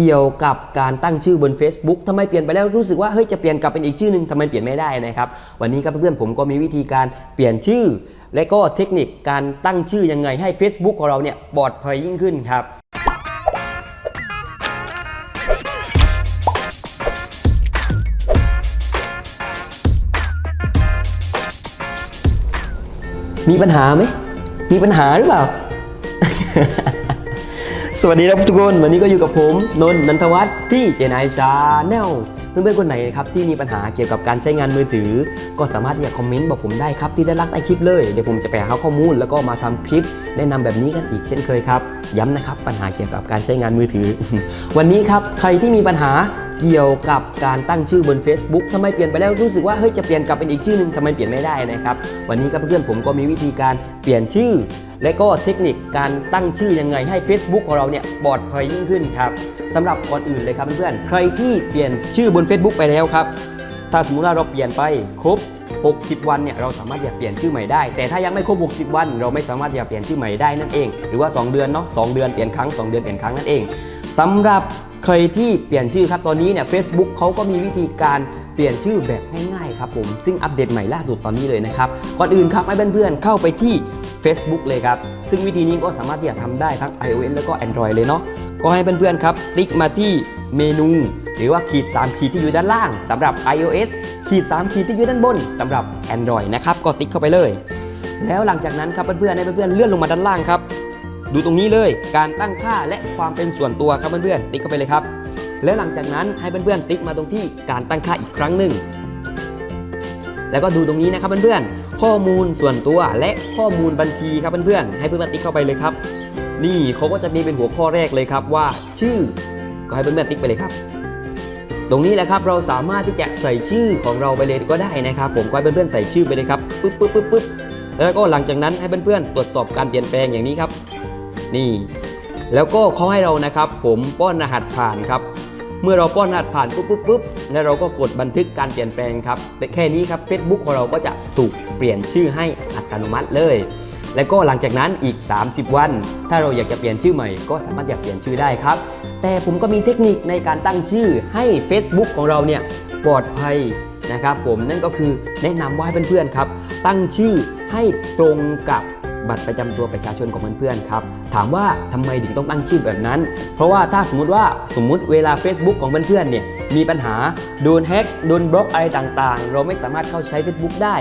เกี่ยวกับการตั้งชื่อบน Facebook ทำไมเปลี่ยนไปแล้วรู้สึกว่าเฮ้ยจะเปลี่ยนกลับเป็นอีกชื่อหนึ่งทำไมเปลี่ยนไม่ได้นะครับวันนี้ครับเพื่อนๆผมก็มีวิธีการเปลี่ยนชื่อ และก็เทคนิคการตั้งชื่อยังไงให้ Facebook ของเราเนี่ยปลอดภัยยิ่งขึ้นครับมีปัญหาไหม มีปัญหาหรือเปล่า สวัสดีครับทุกคนวันนี้ก็อยู่กับผมนนท์นันทวัฒน์ที่เจนไอชาแนลเพื่อนๆคนไหนนะครับที่มีปัญหาเกี่ยวกับการใช้งานมือถือ ก็สามารถที่จะคอมเมนต์บอกผมได้ครับที่ได้านล่างใต้คลิปเลยเดี๋ยวผมจะไปหาข้อมูลแล้วก็มาทำคลิป แนะนำแบบนี้กันอีกเช่นเคยครับย้ำนะครับปัญหาเกี่ยวกับการใช้งานมือถือ วันนี้ครับใครที่มีปัญหา เกี่ยวกับการตั้งชื่อบน Facebook ทำไมเปลี่ยนไปแล้วรู้สึกว่าเฮ้ยจะเปลี่ยนกลับเป็นอีกชื่อหนึงทำไมเปลี่ยนไม่ได้นะครับ วันนี้ครับเพื่อนผมก็มีวิธีการเปลี่ยนชื่อ และก็เทคนิคการตั้งชื่อยังไงให้ Facebook ของเราเนี่ยปลอดภัยยิ่งขึ้นครับสำหรับก่อนอื่นเลยครับเพื่อนๆใครที่เปลี่ยนชื่อบน Facebook ไปแล้วครับ ถ้าสมมุติว่าเราเปลี่ยนไปครบ60 วันเนี่ยเราสามารถจะเปลี่ยนชื่อใหม่ได้ แต่ถ้ายังไม่ครบ 60 วัน เราไม่สามารถจะเปลี่ยนชื่อใหม่ได้นั่นเอง หรือว่า 2 เดือนเนาะ2เดือนเปลี่ยนครั้ง 2 เดือนเปลี่ยนครั้งนั่นเองสำหรับ ใครที่เปลี่ยนชื่อครับตอนนี้เนี่ย Facebook เขาก็มีวิธีการเปลี่ยนชื่อแบบง่ายๆครับผม ซึ่งอัปเดตใหม่ล่าสุดตอนนี้เลยนะครับก่อนอื่นครับให้เพื่อนๆเข้าไปที่ Facebook เลยครับ ซึ่งวิธีนี้ก็สามารถที่จะทำได้ทั้ง iOS แล้วก็ Android เลยเนาะก็ให้เพื่อนๆครับติ๊กมาที่เมนู หรือว่าขีด 3 ขีดที่อยู่ด้านล่างสำหรับ iOS ขีด 3 ขีดที่อยู่ด้านบนสำหรับ Android นะครับก็ติ๊กเข้าไปเลย แล้วหลังจากนั้นครับเพื่อนๆให้เพื่อนๆเลื่อนลงมาด้านล่างครับ ดูตรงนี้เลยการตั้งค่าและความเป็นส่วนตัวครับเพื่อนๆติ๊กเข้าไปเลยครับ แล้วหลังจากนั้นให้เพื่อนๆติ๊กมาตรงที่การตั้งค่าอีกครั้งหนึ่งแล้วก็ดูตรงนี้นะครับเพื่อนๆ ข้อมูลส่วนตัวและข้อมูลบัญชีครับเพื่อนๆ ให้เพื่อนๆติ๊กเข้าไปเลยครับ นี่เขาก็จะมีเป็นหัวข้อแรกเลยครับว่า ชื่อก็ให้เพื่อนๆติ๊กไปเลยครับ ตรงนี้แหละครับเราสามารถที่จะใส่ชื่อของเราไปเลยก็ได้นะครับ ผมก็ให้เพื่อนๆใส่ชื่อไปเลยครับปึ๊บปึ๊บปึ๊บปึ๊บแล้วก็หลังจากนั้นให้เพื่อนๆตรวจสอบการเปลี่ยนแปลงอย่างนี้ครับ นี่ แล้วก็เขาให้เรานะครับ ผมป้อนรหัสผ่านครับ เมื่อเราป้อนรหัสผ่านปุ๊บปุ๊บปุ๊บแล้วเราก็กดบันทึกการเปลี่ยนแปลงครับแต่แค่นี้ครับ Facebook ของเราก็จะถูกเปลี่ยนชื่อให้อัตโนมัติเลย แล้วก็หลังจากนั้นอีก 30 วัน ถ้าเราอยากจะเปลี่ยนชื่อใหม่ก็สามารถอยากเปลี่ยนชื่อได้ครับ แต่ผมก็มีเทคนิคในการตั้งชื่อให้ Facebook ของเราเนี่ยปลอดภัยนะครับผมนั่นก็คือแนะนำว่าให้เพื่อนๆครับ ตั้งชื่อให้ตรงกับ บัตรประจำตัวประชาชนของเพื่อนๆครับ ถามว่าทำไมถึงต้องตั้งชื่อแบบนั้น เพราะว่าถ้าสมมุติว่าสมมุติเวลา Facebook ของเพื่อนๆเนี่ยมีปัญหาโดนแฮ็กโดนบล็อกอะไรต่างๆ เราไม่สามารถเข้าใช้ Facebook ได้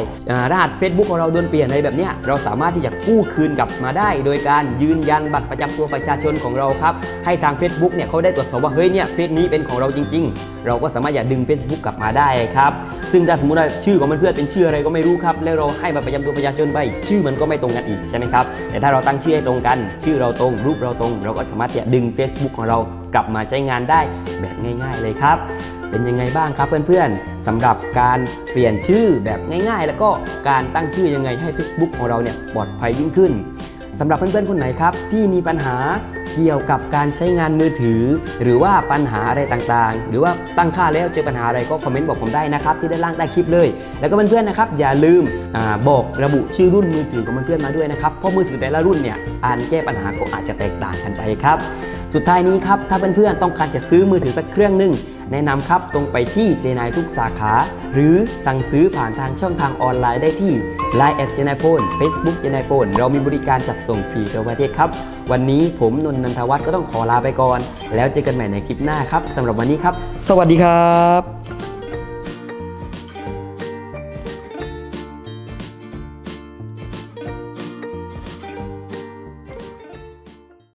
รหัส Facebook ของเราโดนเปลี่ยนอะไรแบบเนี้ยเราสามารถที่จะกู้คืนกลับมาได้ โดยการยืนยันบัตรประจำตัวประชาชนของเราครับให้ทาง Facebook เนี่ยเขาได้ตรวจสอบว่าเฮ้ยเนี่ยเฟซนี้เป็นของเราจริง ๆ เราก็สามารถอย่าดึง Facebook กลับมาได้ครับ ซึ่งถ้าสมมติว่าชื่อของเพื่อนๆเป็นชื่ออะไรก็ไม่รู้ครับ แล้วเราให้บัตรประจำตัวประชาชนไป ชื่อมันก็ไม่ตรงกันอีกใช่ไหมครับ แต่ถ้าเราตั้งชื่อให้ตรงกัน ชื่อเราตรง รูปเราตรง เราก็สามารถที่จะดึง Facebook ของเรากลับมาใช้งานได้แบบง่าย ๆ เลยครับเป็นยังไงบ้างครับเพื่อนๆสำหรับการเปลี่ยนชื่อแบบง่าย ๆ แล้วก็การตั้งชื่อยังไงให้ Facebook ของเราเนี่ยปลอดภัยยิ่งขึ้นสำหรับเพื่อนๆคนไหนครับที่มีปัญหา เกี่ยวกับการใช้งานมือถือ หรือว่าปัญหาอะไรต่างๆ หรือว่าตั้งค่าแล้วเจอปัญหาอะไรก็คอมเมนต์บอกผมได้นะครับ ที่ด้านล่างใต้คลิปเลย แล้วก็เพื่อนๆนะครับ อย่าลืมอบอกระบุชื่อรุ่นมือถือของเพื่อนๆมาด้วยนะครับเพราะมือถือแต่ละรุ่นเนี่ยการแก้ปัญหาก็อาจจะแตกต่างกันไปครับ สุดท้ายนี้ครับถ้าเพื่อนๆต้องการจะซื้อมือถือสักเครื่องหนึ่ง แนะนำครับตรงไปที่เจนายทุกสาขา หรือสั่งซื้อผ่านทางช่องทางออนไลน์ได้ที่ Line แอดเจนายโฟนเฟซบุ๊กเจนายโฟนเรามีบริการจัดส่งฟรีทั่วประเทศครับ วันนี้ผมนนนันทวัฒน์ก็ต้องขอลาไปก่อน แล้วเจอกันใหม่ในคลิปหน้าครับสำหรับวันนี้ครับ สวัสดีครับ